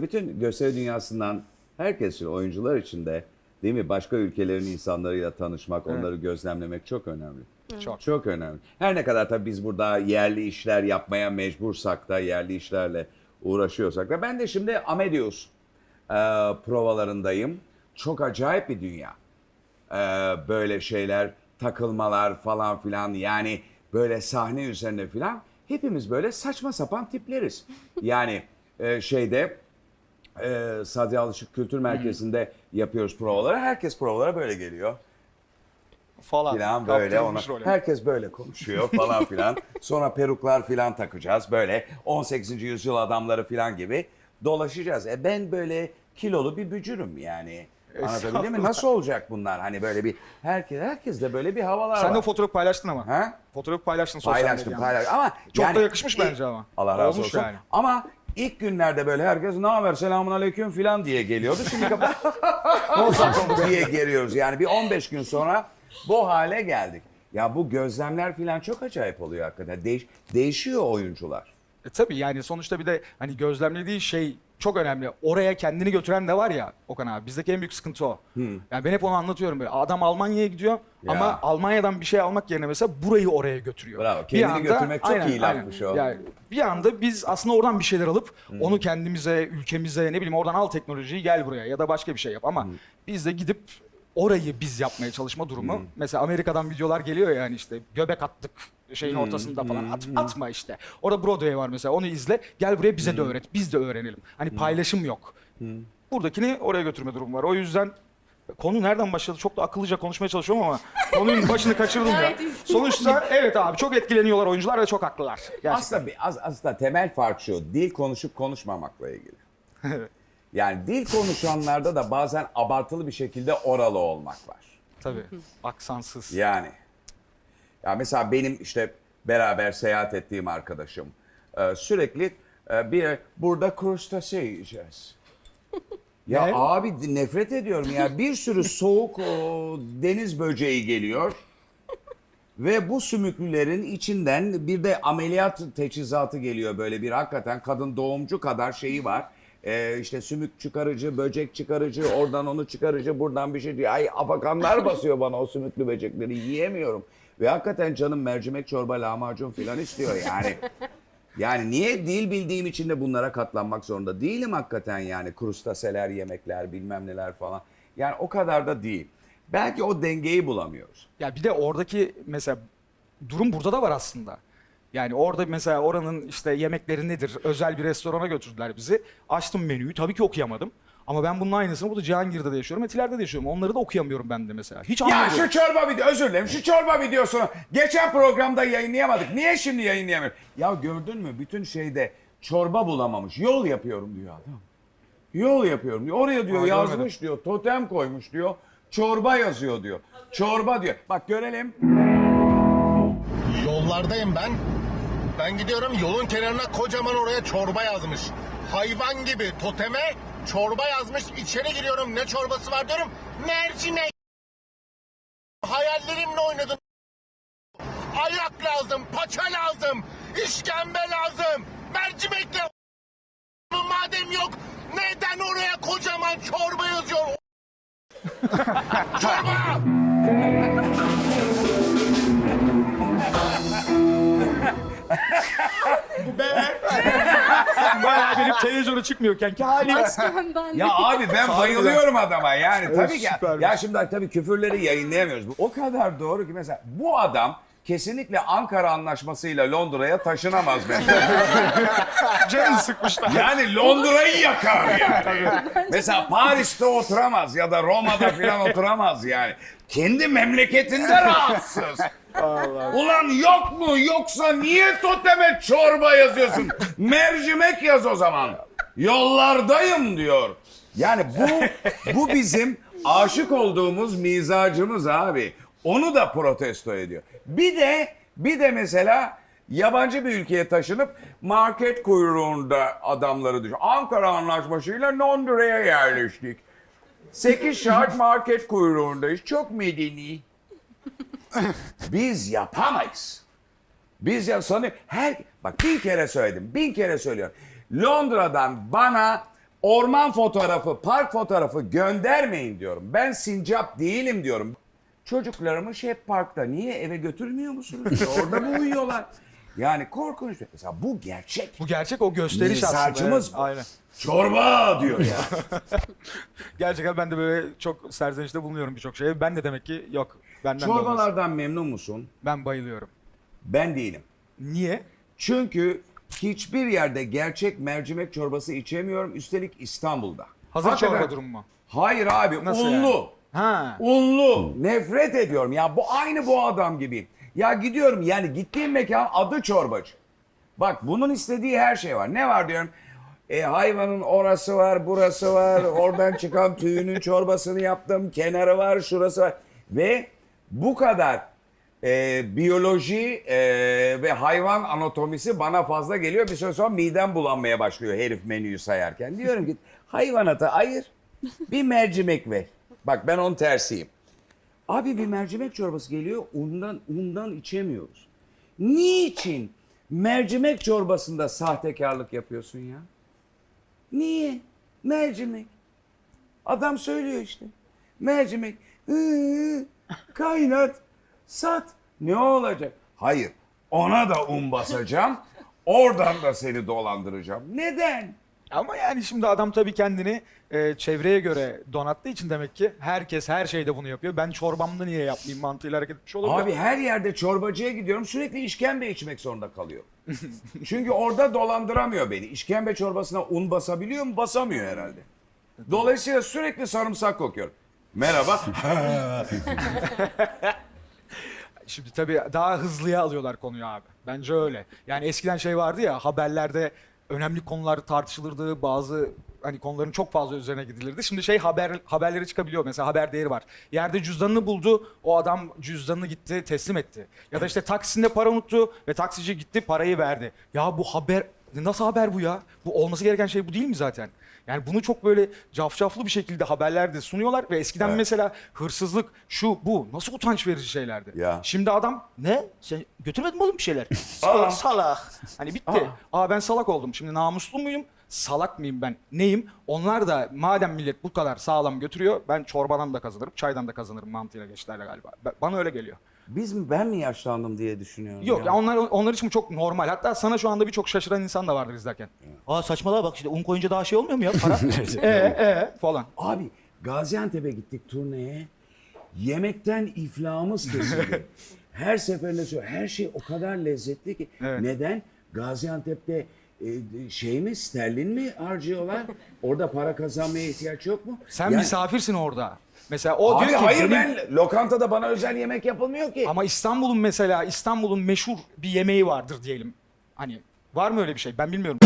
Bütün gösteri dünyasından herkes için, oyuncular için de değil mi? Başka ülkelerin insanlarıyla tanışmak, onları gözlemlemek çok önemli. Çok. Çok önemli. Her ne kadar tabii biz burada yerli işler yapmaya mecbursak da, yerli işlerle uğraşıyorsak da. Ben de şimdi Amadeus e, provalarındayım. Çok acayip bir dünya. E, böyle şeyler, takılmalar falan filan yani böyle sahne üzerine filan hepimiz böyle saçma sapan tipleriz. Yani e, şeyde e, Sadri Alışık Kültür Merkezi'nde yapıyoruz provaları. Herkes provalara böyle geliyor Falan. filan böyle ona. Herkes böyle konuşuyor falan filan. Sonra peruklar filan takacağız böyle 18. yüzyıl adamları filan gibi dolaşacağız. E ben böyle kilolu bir bücürüm yani. Anlatabildim mi? Nasıl olacak bunlar? Hani böyle bir herkes herkes de böyle bir havalar Sen var. de o fotoğrafı paylaştın ama. Ha? Fotoğrafı paylaştın sosyal Paylaştım medyada. paylaştım ama Çok yani da yakışmış bence ama. Allah razı Olmuş olsun. yani. Ama ilk günlerde böyle herkes ne haber selamun aleyküm filan diye geliyordu. Şimdi kapat diye geliyoruz. Yani bir 15 gün sonra bu hale geldik. Ya bu gözlemler filan çok acayip oluyor hakikaten. Değiş, değişiyor oyuncular. E tabii yani sonuçta bir de hani gözlemlediği şey çok önemli. Oraya kendini götüren de var ya Okan abi. Bizdeki en büyük sıkıntı o. Yani ben hep onu anlatıyorum böyle. Adam Almanya'ya gidiyor Ya. ama Almanya'dan bir şey almak yerine mesela burayı oraya götürüyor. Bravo. Kendini götürmek çok iyi lafmış o. Yani bir anda biz aslında oradan bir şeyler alıp onu kendimize, ülkemize ne bileyim oradan al teknolojiyi gel buraya ya da başka bir şey yap ama biz de gidip orayı biz yapmaya çalışma durumu. Mesela Amerika'dan videolar geliyor yani işte göbek attık şeyin ortasında falan At, atma işte. Orada Broadway var mesela onu izle gel buraya bize de öğret biz de öğrenelim. Hani paylaşım yok. Buradakini oraya götürme durumu var. O yüzden konu nereden başladı çok da akıllıca konuşmaya çalışıyorum ama konunun başını kaçırdım ya. Sonuçta evet abi çok etkileniyorlar oyuncular ve çok haklılar. Gerçekten. Aslında, az- aslında temel fark şu. Dil konuşup konuşmamakla ilgili. Yani dil konuşanlarda da bazen abartılı bir şekilde oralı olmak var. Tabii. Aksansız. Yani. Ya mesela benim işte beraber seyahat ettiğim arkadaşım e, sürekli e, bir burada krustase yiyeceğiz. Ya abi nefret ediyorum ya. Bir sürü soğuk o, deniz böceği geliyor. Ve bu sümüklülerin içinden bir de ameliyat teçhizatı geliyor böyle bir hakikaten kadın doğumcu kadar şeyi var. Ee, işte sümük çıkarıcı, böcek çıkarıcı, oradan onu çıkarıcı, buradan bir şey diyor. Ay afakanlar basıyor bana o sümüklü böcekleri yiyemiyorum. Ve hakikaten canım mercimek çorba, lahmacun falan istiyor yani. Yani niye dil bildiğim için de bunlara katlanmak zorunda değilim hakikaten yani. Krustaseler, yemekler, bilmem neler falan. Yani o kadar da değil. Belki o dengeyi bulamıyoruz. Ya bir de oradaki mesela durum burada da var aslında. Yani orada mesela oranın işte yemekleri nedir? Özel bir restorana götürdüler bizi. Açtım menüyü. Tabii ki okuyamadım. Ama ben bunun aynısını burada Cihangir'de de yaşıyorum, Etiler'de de yaşıyorum. Onları da okuyamıyorum ben de mesela. Hiç Ya anlamıyorum. şu çorba video özür dilerim şu çorba videosunu geçen programda yayınlayamadık. Niye şimdi yayınlayamıyoruz? Ya gördün mü bütün şeyde çorba bulamamış. Yol yapıyorum diyor adam. Yol yapıyorum diyor. Oraya diyor Aa, yazmış görmedim. diyor. Totem koymuş diyor. Çorba yazıyor diyor. Çorba diyor. Bak görelim. Yollardayım ben. Ben gidiyorum yolun kenarına kocaman oraya çorba yazmış. Hayvan gibi toteme çorba yazmış. İçeri giriyorum ne çorbası var diyorum. Mercimek. Hayallerimle oynadın. Ayak lazım, paça lazım, işkembe lazım. Mercimekle madem yok neden oraya kocaman çorba yazıyor? çorba! Televizyona çıkmıyorken ki halim. Başkan ben. Ya abi ben bayılıyorum adama yani. Tabii ki. süpermiş. Ya şimdi tabii küfürleri yayınlayamıyoruz. Bu O kadar doğru ki mesela bu adam kesinlikle Ankara Anlaşması'yla Londra'ya taşınamaz mesela. Canı sıkmışlar. Yani Londra'yı yakar yani. Mesela Paris'te oturamaz ya da Roma'da falan oturamaz yani. Kendi memleketinde rahatsız. Ulan yok mu yoksa niye toteme çorba yazıyorsun? Mercimek yaz o zaman. Yollardayım diyor. Yani bu bu bizim aşık olduğumuz mizacımız abi. Onu da protesto ediyor. Bir de bir de mesela yabancı bir ülkeye taşınıp market kuyruğunda adamları düşün. Ankara Anlaşması'yla Londra'ya yerleştik. 8 saat market kuyruğundayız. Çok medeni. Biz yapamayız. Biz ya sanıyor her bak bin kere söyledim, bin kere söylüyorum. Londra'dan bana orman fotoğrafı, park fotoğrafı göndermeyin diyorum. Ben sincap değilim diyorum. Çocuklarımız hep parkta. Niye eve götürmüyor musunuz? Orada mı uyuyorlar? Yani korkunç. Mesela bu gerçek. Bu gerçek o gösteriş aslında. Mizacımız bu. Aynen. Çorba diyor ya. Gerçekten ben de böyle çok serzenişte bulunuyorum birçok şeye. Ben de demek ki yok. Benden de olmaz. Çorbalardan memnun musun? Ben bayılıyorum. Ben değilim. Niye? Çünkü hiçbir yerde gerçek mercimek çorbası içemiyorum. Üstelik İstanbul'da. Hazır Hakikaten- çorba durumu mu? Hayır abi Nasıl unlu. yani? Ha. Unlu. Nefret ediyorum ya. Bu aynı bu adam gibi. Ya gidiyorum yani gittiğim mekan adı çorbacı. Bak bunun istediği her şey var. Ne var diyorum. E, hayvanın orası var, burası var. Oradan çıkan tüyünün çorbasını yaptım. Kenarı var, şurası var. Ve bu kadar e, biyoloji e, ve hayvan anatomisi bana fazla geliyor. Bir süre sonra midem bulanmaya başlıyor herif menüyü sayarken. Diyorum ki hayvanata ayır, bir mercimek ver. Bak ben onun tersiyim. Abi bir mercimek çorbası geliyor, undan undan içemiyoruz. Niçin mercimek çorbasında sahtekarlık yapıyorsun ya? Niye? Mercimek. Adam söylüyor işte. Mercimek. Hı, kaynat, sat. Ne olacak? Hayır. Ona da un basacağım. Oradan da seni dolandıracağım. Neden? Ama yani şimdi adam tabii kendini e, çevreye göre donattığı için demek ki herkes her şeyde bunu yapıyor. Ben çorbamda niye yapmayayım mantığıyla hareket etmiş olabilir. Abi her yerde çorbacıya gidiyorum sürekli işkembe içmek zorunda kalıyor. Çünkü orada dolandıramıyor beni. İşkembe çorbasına un basabiliyor mu? Basamıyor herhalde. Dolayısıyla sürekli sarımsak kokuyorum. Merhaba. Şimdi tabii daha hızlıya alıyorlar konuyu abi. Bence öyle. Yani eskiden şey vardı ya haberlerde önemli konular tartışılırdı. Bazı hani konuların çok fazla üzerine gidilirdi. Şimdi şey haber haberleri çıkabiliyor. Mesela haber değeri var. Yerde cüzdanını buldu. O adam cüzdanını gitti teslim etti. Ya da işte taksinde para unuttu ve taksici gitti parayı verdi. Ya bu haber nasıl haber bu ya? Bu olması gereken şey bu değil mi zaten? Yani bunu çok böyle cafcaflı bir şekilde haberlerde sunuyorlar ve eskiden Evet. mesela hırsızlık şu bu nasıl utanç verici şeylerdi. Ya. Şimdi adam ne? Sen götürmedin mi oğlum bir şeyler? salak salak. Hani bitti. Aa. ben salak oldum. Şimdi namuslu muyum? Salak mıyım ben? Neyim? Onlar da madem millet bu kadar sağlam götürüyor ben çorbadan da kazanırım, çaydan da kazanırım mantığıyla geçtilerle galiba. Ba- Bana öyle geliyor. Biz mi ben mi yaşlandım diye düşünüyorum. Yok ya. onlar onlar için bu çok normal. Hatta sana şu anda birçok şaşıran insan da vardır izlerken. Aa saçmalığa bak işte un koyunca daha şey olmuyor mu ya para? Ee ee falan. Abi Gaziantep'e gittik turneye. Yemekten iflahımız kesildi. her seferinde söylüyorum. Her şey o kadar lezzetli ki. Evet. Neden? Gaziantep'te e, şey mi sterlin mi harcıyorlar? Orada para kazanmaya ihtiyaç yok mu? Sen Yani- misafirsin orada. Mesela o Abi diyor ki hayır benim- ben lokantada bana özel yemek yapılmıyor ki. Ama İstanbul'un mesela İstanbul'un meşhur bir yemeği vardır diyelim. Hani var mı öyle bir şey? Ben bilmiyorum.